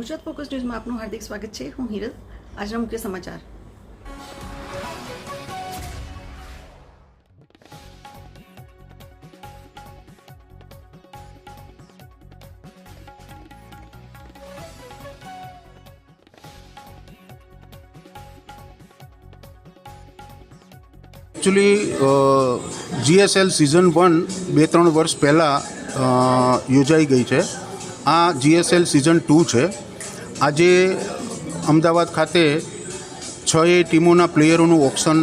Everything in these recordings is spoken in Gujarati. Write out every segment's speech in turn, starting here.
ગુજરાત ફોકસ ન્યૂઝમાં આપનું હાર્દિક સ્વાગત છે હું હિરલ આજના મુખ્ય સમાચાર એકચ્યુઅલી જીએસએલ સિઝન વન બે ત્રણ વર્ષ પહેલાં યોજાઈ ગઈ છે આ જીએસએલ સિઝન ટુ છે આજે અમદાવાદ ખાતે છ એ ટીમોના પ્લેયરોનું ઓક્શન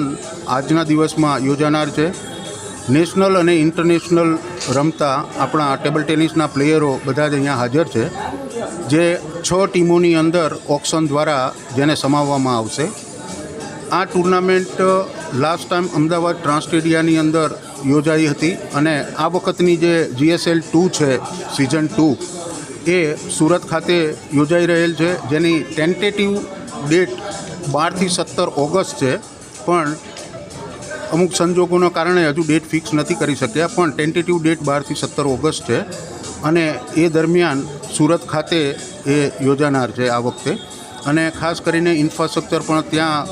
આજના દિવસમાં યોજાનાર છે. નેશનલ અને ઇન્ટરનેશનલ રમતા આપણા ટેબલ ટેનિસના પ્લેયરો બધા જ અહીંયા હાજર છે, જે છ ટીમોની અંદર ઓક્શન દ્વારા જેને સમાવવામાં આવશે. આ ટુર્નામેન્ટ લાસ્ટ ટાઈમ અમદાવાદ ટ્રાન્સટેડિયાની અંદર યોજાઈ હતી અને આ વખતની જે જીએસએલ ટુ છે, સિઝન ટુ એ સુરત ખાતે યોજાઈ રહેલ છે, જેની ટેન્ટેટિવ ડેટ બારથી સત્તર ઓગસ્ટ છે, પણ અમુક સંજોગોના કારણે હજુ ડેટ ફિક્સ નથી કરી શક્યા, પણ ટેન્ટેટિવ ડેટ બારથી સત્તર ઓગસ્ટ છે અને એ દરમિયાન સુરત ખાતે એ યોજાનાર છે આ વખતે. અને ખાસ કરીને ઇન્ફ્રાસ્ટ્રક્ચર પણ ત્યાં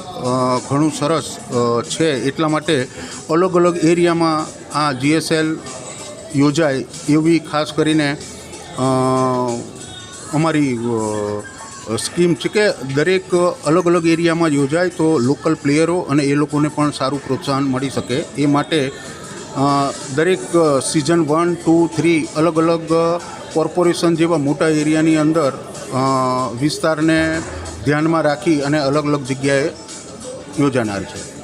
ઘણું સરસ છે, એટલા માટે અલગ અલગ એરિયામાં આ જીએસએલ યોજાય એવી ખાસ કરીને અમારી સ્કીમ છે કે દરેક અલગ અલગ એરિયામાં યોજાય તો લોકલ પ્લેયરો અને એ લોકોને પણ સારું પ્રોત્સાહન મળી શકે. એ માટે દરેક સિઝન વન, ટુ, થ્રી અલગ અલગ કોર્પોરેશન જેવા મોટા એરિયાની અંદર વિસ્તારને ધ્યાનમાં રાખી અને અલગ અલગ જગ્યાએ યોજાનાર છે.